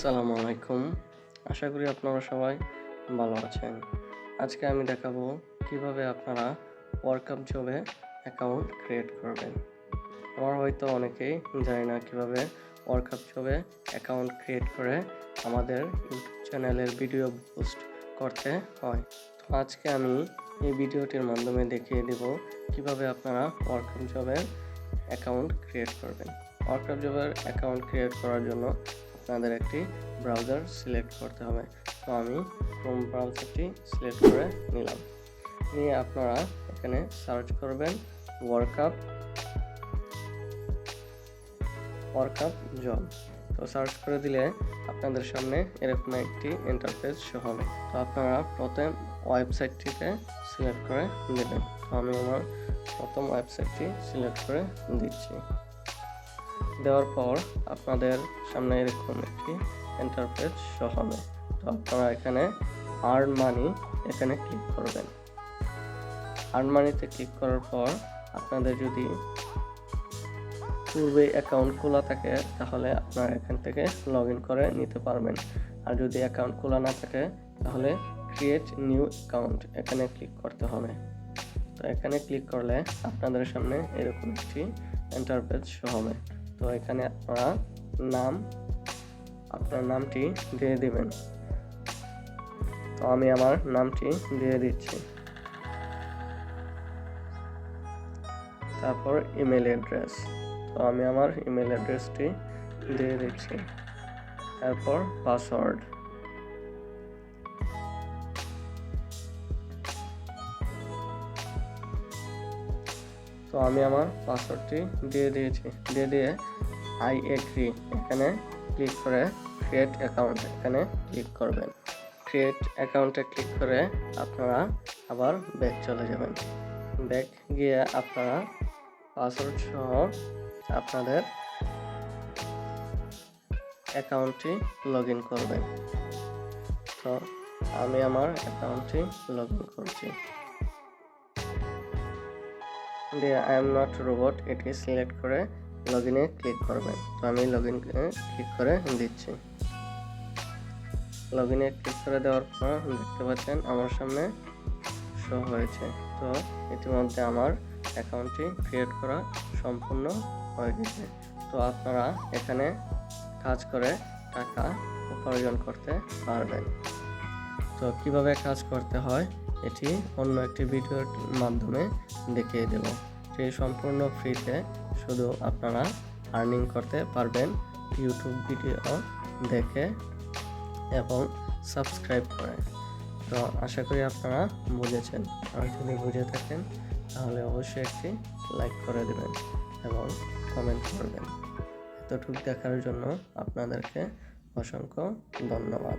আসসালামু আলাইকুম। আশা করি আপনারা সবাই ভালো আছেন। আজকে আমি দেখাবো কীভাবে আপনারা ওয়ার্কআপ জবে অ্যাকাউন্ট ক্রিয়েট করবেন। আমার হয়তো অনেকেই জানি না কীভাবে ওয়ার্কআপ জবে অ্যাকাউন্ট ক্রিয়েট করে আমাদের ইউটিউব চ্যানেলের ভিডিও পোস্ট করতে হয়। তো আজকে আমি এই ভিডিওটির মাধ্যমে দেখিয়ে দেব কীভাবে আপনারা ওয়ার্কআপ জবের অ্যাকাউন্ট ক্রিয়েট করবেন। ওয়ার্কআপ জবের অ্যাকাউন্ট ক্রিয়েট করার জন্য আপনাদের একটি ব্রাউজার সিলেক্ট করতে হবে। তো আমি ক্রোম ব্রাউজারটি সিলেক্ট করে নিলাম। নিয়ে আপনারা এখানে সার্চ করবেন work up work up job তো সার্চ করে দিলে আপনাদের সামনে এরকম একটি ইন্টারফেস শো হবে। তো আপনারা প্রথম ওয়েবসাইটটিতে সিলেক্ট করে নেবেন। তো আমি আমার প্রথম ওয়েবসাইটটি সিলেক্ট করে দিচ্ছি। দেওয়ার পর আপনাদের সামনে এরকম একটি ইন্টারফেস শো হবে। তো আপনারা এখানে আর্ন মানি এখানে ক্লিক করবেন। আর্ন মানিতে ক্লিক করার পর আপনাদের যদি পূর্বে অ্যাকাউন্ট খোলা থাকে, তাহলে আপনারা এখান থেকে লগ করে নিতে পারবেন। আর যদি অ্যাকাউন্ট খোলা না থাকে, তাহলে ক্রিয়েট নিউ অ্যাকাউন্ট এখানে ক্লিক করতে হবে। তো এখানে ক্লিক করলে আপনাদের সামনে এরকম একটি ইন্টারফেস শো হবে। তো এখানে আপনারা নাম, আপনার নামটি দিয়ে দেবেন। তো আমি আমার নামটি দিয়ে দিচ্ছি। তারপর ইমেল অ্যাড্রেস তো আমি আমার ইমেল অ্যাড্রেসটি দিয়ে দিচ্ছি। তারপর পাসওয়ার্ড তো আমি আমার পাসওয়ার্ডটি দিয়ে দিয়েছি। দিয়ে দিয়ে আই এগ্রি এখানে ক্লিক করে ক্রিয়েট অ্যাকাউন্ট এখানে ক্লিক করবেন। ক্রিয়েট অ্যাকাউন্টে ক্লিক করে আপনারা আবার ব্যাক চলে যাবেন। ব্যাক গিয়ে আপনারা পাসওয়ার্ড সহ আপনাদের অ্যাকাউন্টটি লগ ইন করবেন। তো, আমি আমার অ্যাকাউন্টটি লগ ইন করছি। দিয়ে আই এম নট রোবট এটি সিলেক্ট করে লগ ইনে ক্লিক করবেন তো আমি লগ ইন ক্লিক করে দিচ্ছি। লগ ইনে ক্লিক করে দেওয়ার পর দেখতে পাচ্ছেন আমার সামনে শো হয়েছে। তো ইতিমধ্যে আমার অ্যাকাউন্টটি ক্রিয়েট করা সম্পূর্ণ হয়ে গেছে। তো আপনারা এখানে কাজ করে টাকা উপার্জন করতে পারবেন। তো কীভাবে কাজ করতে হয়? এটি অন্য একটি ভিডিওর মাধ্যমে দেখিয়ে দেব। সেই সম্পূর্ণ ফ্রিতে শুধু আপনারা আর্নিং করতে পারবেন ইউটিউব ভিডিও দেখে এবং সাবস্ক্রাইব করে। তো আশা করি আপনারা বুঝেছেন। আর যদি বুঝে থাকেন, তাহলে অবশ্যই একটি লাইক করে দেবেন এবং কমেন্ট করবেন। এতটুকু দেখার জন্য আপনাদেরকে অসংখ্য ধন্যবাদ।